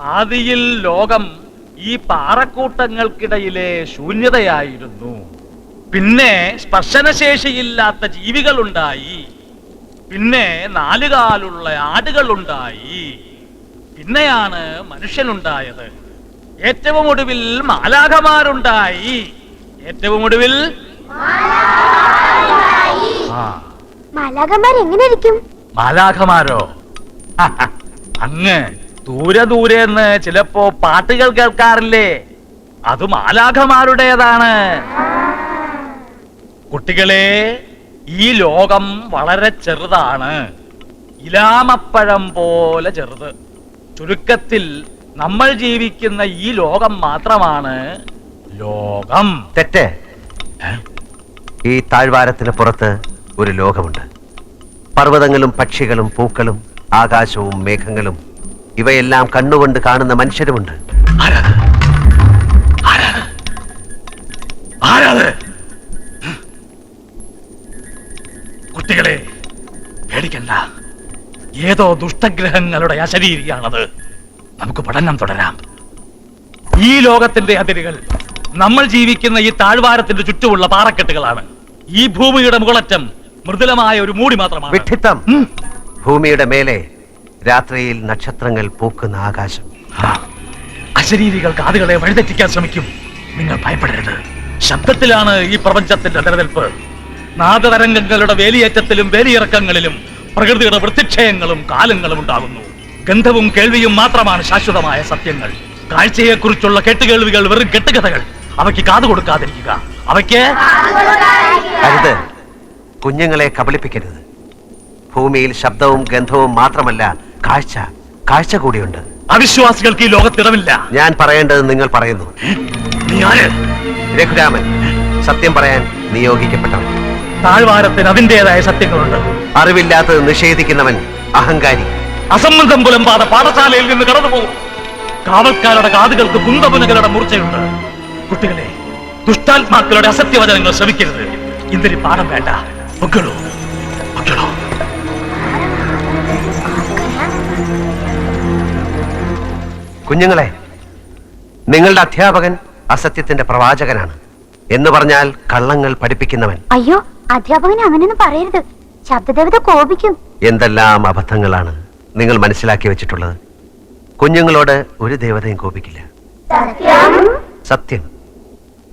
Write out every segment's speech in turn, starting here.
ആദിയിൽ ലോകം ഈ പാറക്കൂട്ടങ്ങൾക്കിടയിലെ ശൂന്യതയായിരുന്നു. പിന്നെ സ്പർശനശേഷിയില്ലാത്ത ജീവികളുണ്ടായി. പിന്നെ നാലുകാലുള്ള ആടുകളുണ്ടായി. പിന്നെയാണ് മനുഷ്യനുണ്ടായത്. ഏറ്റവും ഒടുവിൽ മാലാഖമാരുണ്ടായി. ഏറ്റവും ഒടുവിൽ മാലാഖമാർ എങ്ങനെ മാലാഖമാരോ? അങ്ങ് ദൂരെ ദൂരെ എന്ന് ചിലപ്പോ പാട്ടുകൾ കേൾക്കാറില്ലേ? അത് മാലാഖമാരുടേതാണ്. കുട്ടികളെ ഈ ലോകം വളരെ ചെറുതാണ്. ഇലാമപ്പഴം പോലെ ചെറുത്. ചുരുക്കത്തിൽ നമ്മൾ ജീവിക്കുന്ന ഈ ലോകം മാത്രമാണ് ലോകം. തെറ്റ്. ഈ താഴ്വാരത്തിന് പുറത്ത് ഒരു ലോകമുണ്ട്. പർവതങ്ങളും പക്ഷികളും പൂക്കളും ആകാശവും മേഘങ്ങളും ഇവയെല്ലാം കണ്ണുകൊണ്ട് കാണുന്ന മനുഷ്യരുമുണ്ട്. കുട്ടികളെ പേടിക്കണ്ട. ഏതോ ദുഷ്ടഗ്രഹങ്ങളുടെ അശരീരിയാണത്. നമുക്ക് പഠനം തുടരാം. ഈ ലോകത്തിന്റെ അതിരുകൾ നമ്മൾ ജീവിക്കുന്ന ഈ താഴ്വാരത്തിന്റെ ചുറ്റുമുള്ള പാറക്കെട്ടുകളാണ്. ഈ ഭൂമിയുടെ മുകളറ്റം മൃദുലമായ ഒരു മൂടി മാത്രമാണ്. വിഡ്ഢിത്തം. ഭൂമിയുടെ മേലെ രാത്രിയിൽ നക്ഷത്രങ്ങൾ പൂക്കുന്ന ആകാശം. അശരീരികൾ കാതുകളെ വഴിതെറ്റിക്കാൻ ശ്രമിക്കും. നിങ്ങൾ ഭയപ്പെടരുത്. ശബ്ദത്തിലാണ് ഈ പ്രപഞ്ചത്തിന്റെ നിലനിൽപ്പ്. നാദതരംഗങ്ങളുടെ വേലിയേറ്റത്തിലും വേലിയിറക്കങ്ങളിലും പ്രകൃതിയുടെ വൃത്തിക്ഷയങ്ങളും കാലങ്ങളും ഉണ്ടാകുന്നു. ഗന്ധവും കേൾവിയും മാത്രമാണ് ശാശ്വതമായ സത്യങ്ങൾ. കാഴ്ചയെക്കുറിച്ചുള്ള കെട്ടുകേൾവികൾ വെറും കെട്ടുകഥകൾ. അവയ്ക്ക് കാതു കൊടുക്കാതിരിക്കുക. അവയ്ക്ക് അരുത്. കുഞ്ഞുങ്ങളെ കബളിപ്പിക്കരുത്. ഭൂമിയിൽ ശബ്ദവും ഗന്ധവും മാത്രമല്ല കാഴ്ച കാഴ്ച കൂടിയുണ്ട്. അവിശ്വാസികൾക്ക് ഈ ലോകത്തിടമില്ല. ഞാൻ പറയേണ്ടത് നിങ്ങൾ പറയുന്നു. രഘുരാമൻ സത്യം പറയാൻ നിയോഗിക്കപ്പെട്ടവൻ. താഴ്വാരത്തിന് അതിന്റെതായ സത്യങ്ങളുണ്ട്. അറിവില്ലാത്തത് നിഷേധിക്കുന്നവൻ അഹങ്കാരി. അസംബന്ധം പുലമ്പാതെ പാഠശാലയിൽ നിന്ന് കടന്നു പോകും കാവൽക്കാരുടെ കാതുകൾക്ക് കുന്തപുനകളുടെ മൂർച്ചയുണ്ട്. കുട്ടികളെ ദുഷ്ടാത്മാക്കളുടെ അസത്യവചനങ്ങൾ ശ്രമിക്കരുത് ഇന്തൊരു പാഠം വേണ്ട. പൊക്കളോ കുഞ്ഞുങ്ങളെ നിങ്ങളുടെ അധ്യാപകൻ അസത്യത്തിന്റെ പ്രവാചകനാണ്. എന്ന് പറഞ്ഞാൽ കള്ളങ്ങൾ പഠിപ്പിക്കുന്നവൻ. അയ്യോ അധ്യാപകൻ അങ്ങനെയൊന്നും പറയരുത്. ശബ്ദദേവത കോപിക്കും. എന്തെല്ലാം അബദ്ധങ്ങളാണ് നിങ്ങൾ മനസ്സിലാക്കി വെച്ചിട്ടുള്ളത്. കുഞ്ഞുങ്ങളോട് ഒരു ദേവതയും കോപിക്കില്ല. സത്യം.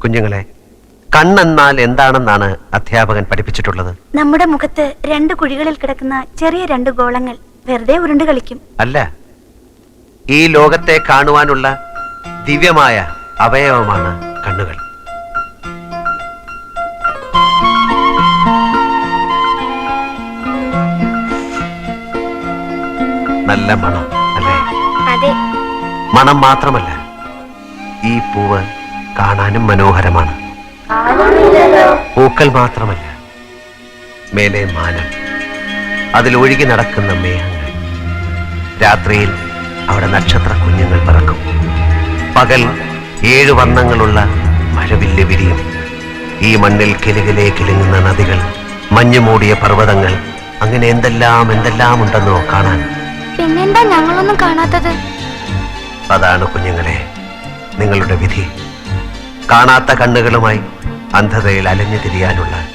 കുഞ്ഞുങ്ങളെ കണ്ണെന്നാൽ എന്താണെന്നാണ് അധ്യാപകൻ പഠിപ്പിച്ചിട്ടുള്ളത്? നമ്മുടെ മുഖത്ത് രണ്ട് കുഴികളിൽ കിടക്കുന്ന ചെറിയ രണ്ട് ഗോളങ്ങൾ വെറുതെ ഉരുണ്ട് കളിക്കും. അല്ല ഈ ലോകത്തെ കാണുവാനുള്ള ദിവ്യമായ അവയവമാണ് കണ്ണുകൾ. നല്ല മണം അല്ലേ? മണം മാത്രമല്ല ഈ പൂവ് കാണാനും മനോഹരമാണ്. പൂക്കൾ മാത്രമല്ല മേലെ മാനം അതിലൊഴുകി നടക്കുന്ന മേഘങ്ങൾ. രാത്രിയിൽ അവിടെ നക്ഷത്ര കുഞ്ഞുങ്ങൾ പറക്കും. പകൽ ഏഴ് വർണങ്ങളുള്ള മഴവില്ല് വിരിയും. ഈ മണ്ണിൽ കിലകിലെ കിലുങ്ങുന്ന നദികൾ മഞ്ഞു മൂടിയ പർവതങ്ങൾ അങ്ങനെ എന്തെല്ലാം എന്തെല്ലാം ഉണ്ടെന്നോ കാണാൻ. പിന്നെന്താ ഞങ്ങളൊന്നും കാണാത്തത്? അതാണ് കുഞ്ഞുങ്ങളെ നിങ്ങളുടെ വിധി. കാണാത്ത കണ്ണുകളുമായി അന്ധതയിൽ അലഞ്ഞു തിരിയാനുള്ള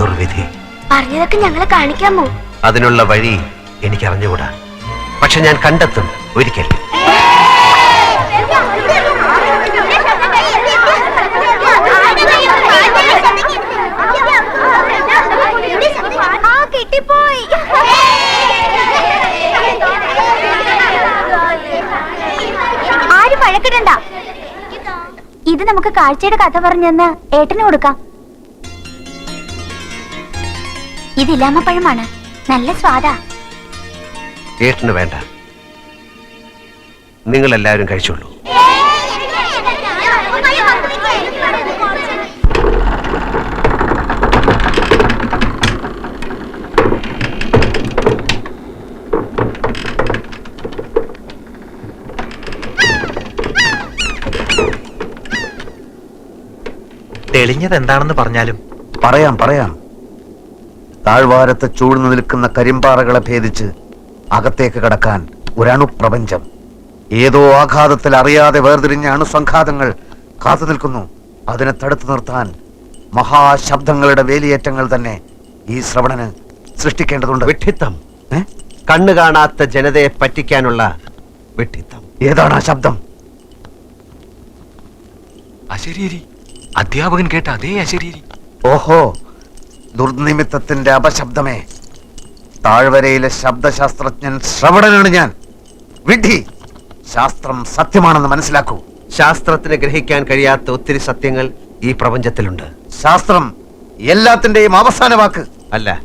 ദുർവിധി. പറഞ്ഞതൊക്കെ ഞങ്ങളെ കാണിക്കാമോ അതിനുള്ള വഴി എനിക്ക് അറിഞ്ഞുകൂടാ പക്ഷെ ഞാൻ കണ്ടെത്തും. ഒരിക്കൽ. കിട്ടിപ്പോയി ആരും വഴക്കിടണ്ട. ഇത് നമുക്ക് കാഴ്ചയുടെ കഥ പറഞ്ഞെന്ന് ഏട്ടന് കൊടുക്കാം. ഇത് ഇല്ലാമപ്പഴമാണ്. നല്ല സ്വാദാ. ഏട്ടന് വേണ്ട. നിങ്ങൾ എല്ലാവരും കഴിച്ചോളൂ. തെളിഞ്ഞത് എന്താണെന്ന് പറഞ്ഞാലും പറയാം പറയാം. താഴ്വാരത്ത് ചൂഴ്ന്നു നിൽക്കുന്ന കരിമ്പാറകളെ ഭേദിച്ച് അകത്തേക്ക് കടക്കാൻ ഒരണുപ്രപഞ്ചം ഏതോ ആഘാതത്തിൽ അറിയാതെ വേർതിരിഞ്ഞ അണുസംഘാതങ്ങൾ കാത്തു നിൽക്കുന്നു. അതിനെ തടുത്തു നിർത്താൻ മഹാശബ്ദങ്ങളുടെ വേലിയേറ്റങ്ങൾ തന്നെ ഈ ശ്രവണന് സൃഷ്ടിക്കേണ്ടതുണ്ട്. വിഡ്ഢിത്തം. കണ്ണു കാണാത്ത ജനതയെ പറ്റിക്കാനുള്ള വിഡ്ഢിത്തം. ഏതാണ് ആ ശബ്ദം? അശരീരി. അധ്യാപകൻ കേട്ട അതേ അശരീരി. ഓഹോ ദുർനിമിത്തത്തിന്റെ അപശബ്ദമേ. താഴ്വരയിലെ ശബ്ദശാസ്ത്രജ്ഞൻ ശ്രവണനാണ് ഞാൻ. വിഡ്ഢി! ശാസ്ത്രം സത്യമാണെന്ന് മനസ്സിലാക്കൂ. ശാസ്ത്രത്തിന് ഗ്രഹിക്കാൻ കഴിയാത്ത ഒത്തിരി സത്യങ്ങൾ ഈ പ്രപഞ്ചത്തിലുണ്ട്. ശാസ്ത്രം എല്ലാത്തിന്റെയും അവസാന വാക്ക്. അല്ല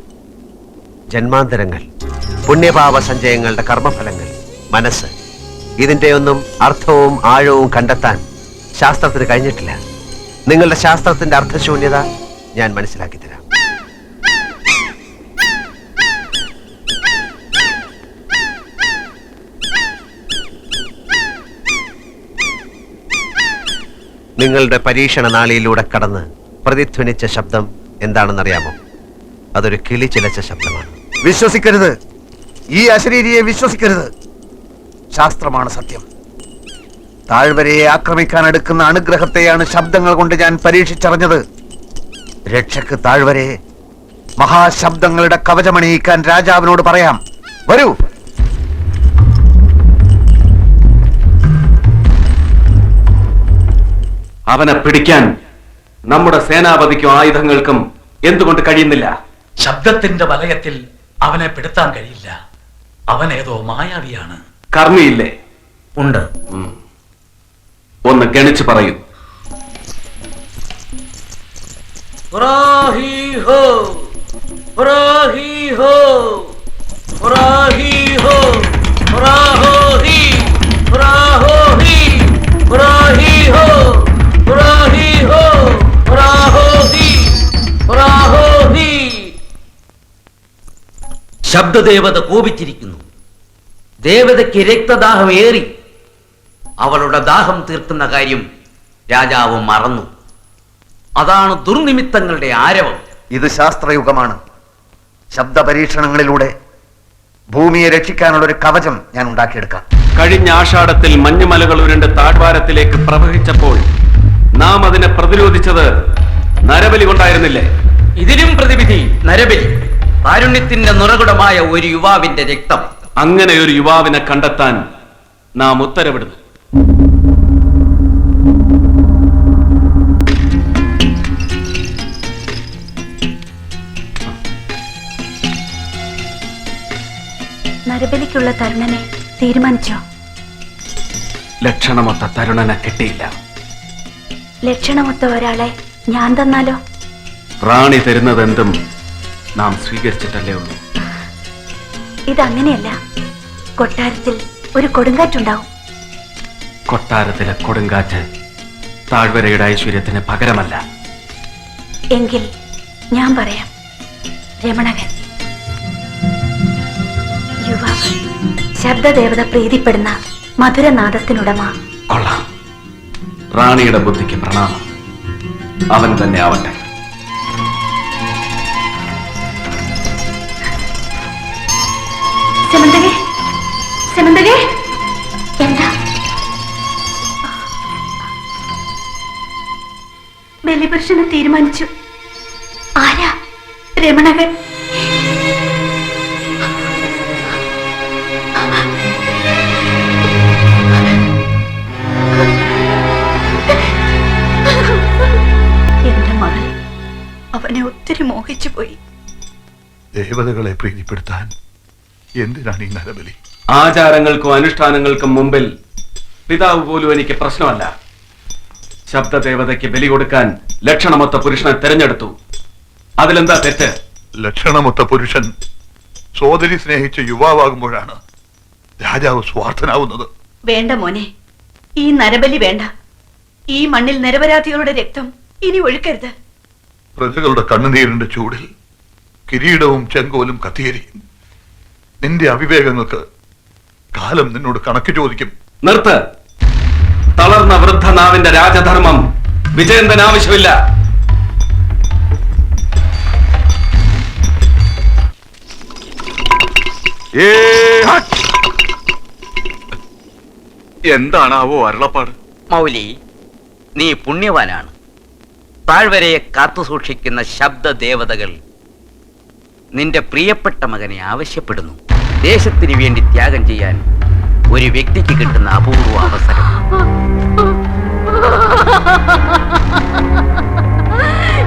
ജന്മാന്തരങ്ങൾ പുണ്യപാപ സഞ്ചയങ്ങളുടെ കർമ്മഫലങ്ങൾ മനസ്സ്. ഇതിന്റെയൊന്നും അർത്ഥവും ആഴവും കണ്ടെത്താൻ ശാസ്ത്രത്തിന് കഴിഞ്ഞിട്ടില്ല. നിങ്ങളുടെ ശാസ്ത്രത്തിന്റെ അർത്ഥശൂന്യത ഞാൻ മനസ്സിലാക്കി തരാം. നിങ്ങളുടെ പരീക്ഷണ നാളിയിലൂടെ കടന്ന് പ്രതിധ്വനിച്ച ശബ്ദം എന്താണെന്നറിയാമോ? അതൊരു കിളി ചിലച്ച ശബ്ദമാണ്. വിശ്വസിക്കരുത്. ഈ അശരീരിയെ വിശ്വസിക്കരുത്. ശാസ്ത്രമാണ് സത്യം. താഴ്വരയെ ആക്രമിക്കാൻ എടുക്കുന്ന അനുഗ്രഹത്തെയാണ് ശബ്ദങ്ങൾ കൊണ്ട് ഞാൻ പരീക്ഷിച്ചറിഞ്ഞത്. രക്ഷക്ക് താഴ്വരയെ മഹാശബ്ദങ്ങളുടെ കവചമണിയിക്കാൻ രാജാവിനോട് പറയാം. വരൂ. അവനെ പിടിക്കാൻ നമ്മുടെ സേനാപതിക്കും ആയുധങ്ങൾക്കും എന്തുകൊണ്ട് കഴിയുന്നില്ല? ശബ്ദത്തിന്റെ വലയത്തിൽ അവനെ പെടുത്താൻ കഴിയില്ല. അവൻ ഏതോ മായാവിയാണ്. കർമ്മിയില്ലേ? ഉണ്ട്. ഒന്ന് ഗണിച്ചു പറയൂ. ശബ്ദദേവത കോപിച്ചിരിക്കുന്നു. ദേവതയ്ക്ക് രക്തദാഹം ഏറി. അവളുടെ ദാഹം തീർക്കുന്ന കാര്യം രാജാവ് മറന്നു. അതാണ് ദുർനിമിത്തങ്ങളുടെ ആരവം. ഇത് ശാസ്ത്രയുഗമാണ്. ശബ്ദ പരീക്ഷണങ്ങളിലൂടെ ഭൂമിയെ രക്ഷിക്കാനുള്ള ഒരു കവചം ഞാൻ ഉണ്ടാക്കിയെടുക്കാം. കഴിഞ്ഞ ആഷാഢത്തിൽ മഞ്ഞുമലകൾ ഉരുണ്ട് താഴ്വാരത്തിലേക്ക് പ്രവഹിച്ചപ്പോൾ നാം അതിനെ പ്രതിരോധിച്ചത് നരബലി കൊണ്ടായിരുന്നില്ലേ ഇതിനും പ്രതിവിധി നരബലി. കാരുണ്യത്തിന്റെ നുറകുടമായ ഒരു യുവാവിന്റെ രക്തം. അങ്ങനെ ഒരു യുവാവിനെ കണ്ടെത്താൻ നാം ഉത്തരവിടുന്നു. നരബലിക്കുള്ള തരുണനെ തീരുമാനിച്ചോ? ലക്ഷണമൊത്ത തരുണനെ കിട്ടിയില്ല. ലക്ഷണമൊത്ത ഒരാളെ ഞാൻ തന്നാലോ? റാണി തരുന്നതെന്തും നാം സ്വീകരിച്ചിട്ടല്ലേ ഉള്ളൂ. ഇതങ്ങനെയല്ല. കൊട്ടാരത്തിൽ ഒരു കൊടുങ്കാറ്റുണ്ടാവും. കൊട്ടാരത്തിലെ കൊടുങ്കാറ്റ് താഴ്വരയുടെ ഐശ്വര്യത്തിന് പകരമല്ല. എങ്കിൽ ഞാൻ പറയാം. രമണകൻ യുവാവ് ശബ്ദദേവത പ്രീതിപ്പെടുന്ന മധുരനാദത്തിനുടമ. കൊള്ളാം. റാണിയുടെ ബുദ്ധിക്ക് പ്രണാമം. അവൻ തന്നെ ആവട്ടെ. എന്താ? ബലിപുരുഷനെ തീരുമാനിച്ചു. ആരാ? രമണകൻ. മോഹിച്ചു പോയി ദേവതകളെ പ്രീതിപ്പെടുത്താൻ എന്തിനാണ് ഈ നരബലി? ആചാരങ്ങൾക്കും അനുഷ്ഠാനങ്ങൾക്കും മുമ്പിൽ പിതാവ് പോലും എനിക്ക് പ്രശ്നമല്ല. ശബ്ദദേവതയ്ക്ക് ബലി കൊടുക്കാൻ ലക്ഷണമൊത്ത പുരുഷനെ തെരഞ്ഞെടുത്തു. അതിലെന്താ തെറ്റ്? ലക്ഷണമൊത്ത പുരുഷൻ സോദരി സ്നേഹിച്ച യുവാവാകുമ്പോഴാണ് രാജാവ് സ്വാർത്ഥനാവുന്നത്. വേണ്ട മോനെ. ഈ നരബലി വേണ്ട. ഈ മണ്ണിൽ നിരപരാധികളുടെ രക്തം ഇനി ഒഴുക്കരുത്. പ്രജകളുടെ കണ്ണുനീരിന്റെ ചൂടിൽ കിരീടവും ചെങ്കോലും കത്തിയരിയും. നിന്റെ അവിവേകങ്ങൾക്ക് കാലം നിന്നോട് കണക്ക് ചോദിക്കും. നിർത്ത്. തളർന്ന വൃദ്ധനാവിന്റെ രാജധർമ്മം വിജയന്തൻ ആവശ്യമില്ല. എന്താണാവോ അരുളപ്പാട്? മൗലി നീ പുണ്യവാനാണ്. താഴ്വരയെ കാത്തു സൂക്ഷിക്കുന്ന ശബ്ദ ദേവതകൾ നിന്റെ പ്രിയപ്പെട്ട മകനെ ആവശ്യപ്പെടുന്നു. ദേശത്തിന് വേണ്ടി ത്യാഗം ചെയ്യാൻ ഒരു വ്യക്തിക്ക് കിട്ടുന്ന അപൂർവ അവസരം.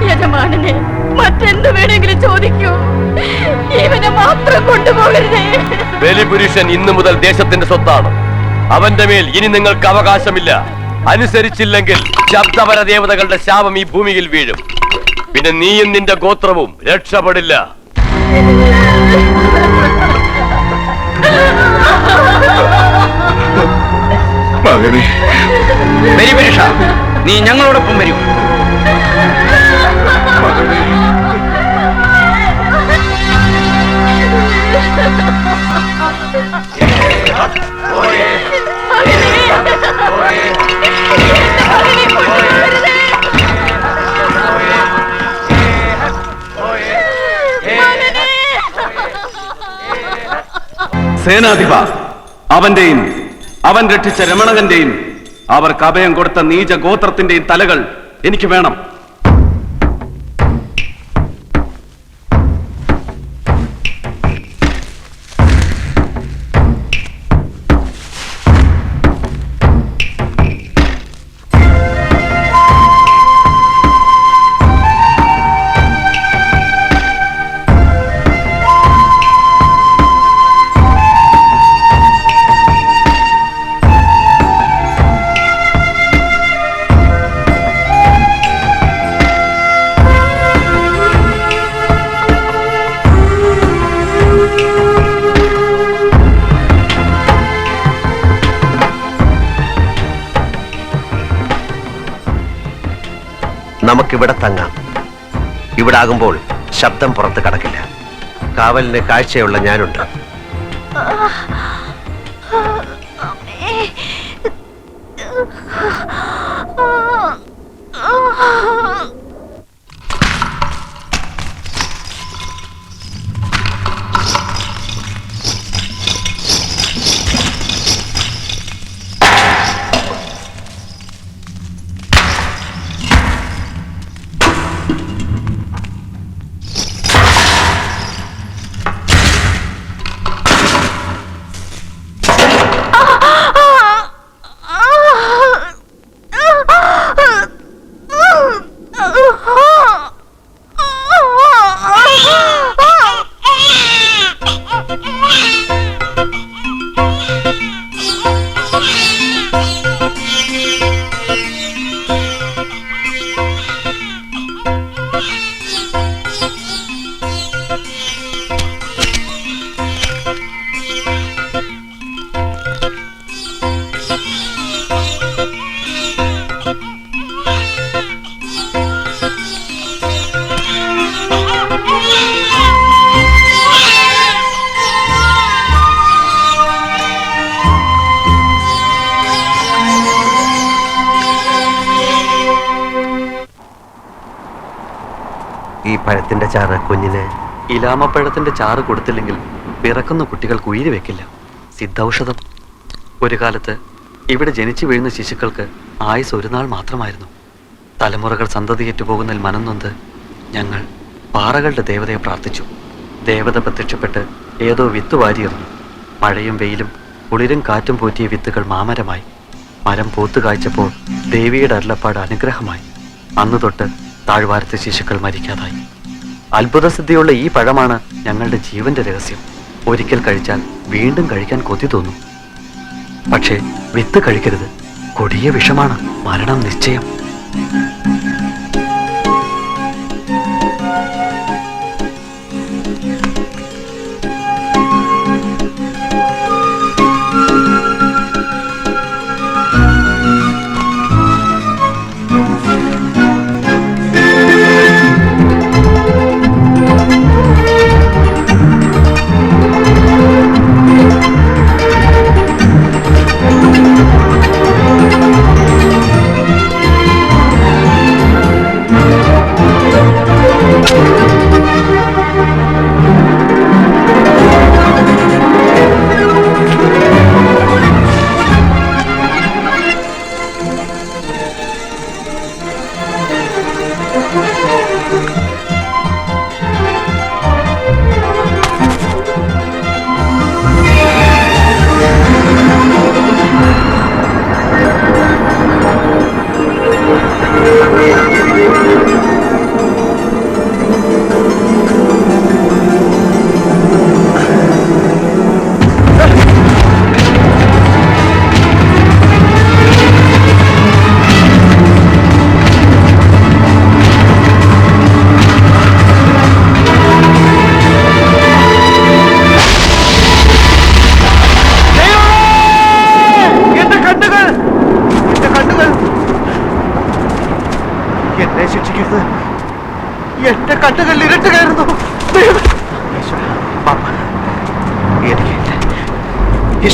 യജമാനനെ മറ്റെന്ത് വേണമെങ്കിലും ചോദിക്കൂ. ഇവനെ മാത്രം കൊണ്ടുപോകരുതേ. ബലിപുരുഷൻ ഇന്നു മുതൽ ദേശത്തിന്റെ സ്വത്താണ്. അവന്റെ മേൽ ഇനി നിങ്ങൾക്ക് അവകാശമില്ല. അനുസരിച്ചില്ലെങ്കിൽ ശബ്ദപര ദേവതകളുടെ ശാപം ഈ ഭൂമിയിൽ വീഴും. പിന്നെ നീയും നിന്റെ ഗോത്രവും രക്ഷപ്പെടില്ല. മകനെ. പരീക്ഷ നീ ഞങ്ങളോടൊപ്പം വരൂ. സേനാധിപ അവന്റെയും അവൻ രക്ഷിച്ച രമണകന്റെയും അവർക്ക് അഭയം കൊടുത്ത നീച ഗോത്രത്തിന്റെയും തലകൾ എനിക്ക് വേണം. നമുക്കിവിടെ തങ്ങാം. ഇവിടെ ആകുമ്പോൾ ശബ്ദം പുറത്ത് കടക്കില്ല. കാവലിന് കാഴ്ചയുള്ള ഞാനുണ്ട്. ചാറ് കുഞ്ഞിന്. ഇലാമപ്പഴത്തിന്റെ ചാറ് കൊടുത്തില്ലെങ്കിൽ പിറക്കുന്ന കുട്ടികൾക്ക് ഉയിരി വെക്കില്ല. സിദ്ധൌഷധം. ഒരു കാലത്ത് ഇവിടെ ജനിച്ചു വീഴുന്ന ശിശുക്കൾക്ക് ആയുസ് ഒരു നാൾ മാത്രമായിരുന്നു. തലമുറകൾ സന്തതിയേറ്റുപോകുന്നതിൽ മനം മനംനൊന്ത് ഞങ്ങൾ പാറകളുടെ ദേവതയെ പ്രാർത്ഥിച്ചു. ദേവത പ്രത്യക്ഷപ്പെട്ട് ഏതോ വിത്ത് വാരിയിരുന്നു മഴയും വെയിലും കുളിരും കാറ്റും പോറ്റിയ വിത്തുകൾ മാമരമായി. മരം പൂത്തു കായ്ച്ചപ്പോൾ ദേവിയുടെ അരുളപ്പാട് അനുഗ്രഹമായി. അന്ന് തൊട്ട് താഴ്വാരത്തെ ശിശുക്കൾ മരിക്കാതായി. അത്ഭുതസിദ്ധിയുള്ള ഈ പഴമാണ് ഞങ്ങളുടെ ജീവന്റെ രഹസ്യം. ഒരിക്കൽ കഴിച്ചാൽ വീണ്ടും കഴിക്കാൻ കൊതി തോന്നും. പക്ഷേ വിത്ത് കഴിക്കരുത്. കൊടിയ വിഷമാണ് മരണം നിശ്ചയം.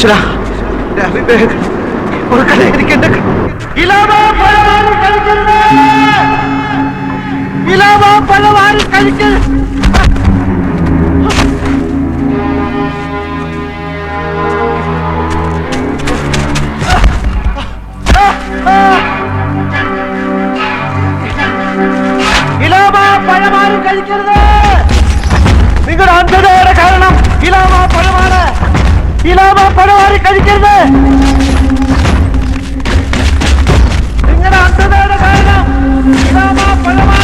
ഈശ്വര രവിവേഗ് കൊടുക്കണേ എനിക്ക് എന്റെ ഇലാമ പഴമാറി കഴിക്കരുത് ഇലാമ പഴമാറി കഴിക്കരുത് ഇലാമ പഴമാറി കഴിക്കരുത് നിങ്ങളുടെ അന്ധതയുടെ കാരണം ഇലാമ പഴമാണ് ഇലാമ പഴമാറി കഴിക്കരുത് നിങ്ങളുടെ അന്ധതയുടെ കാരണം ഇലാമ പഴമാണ്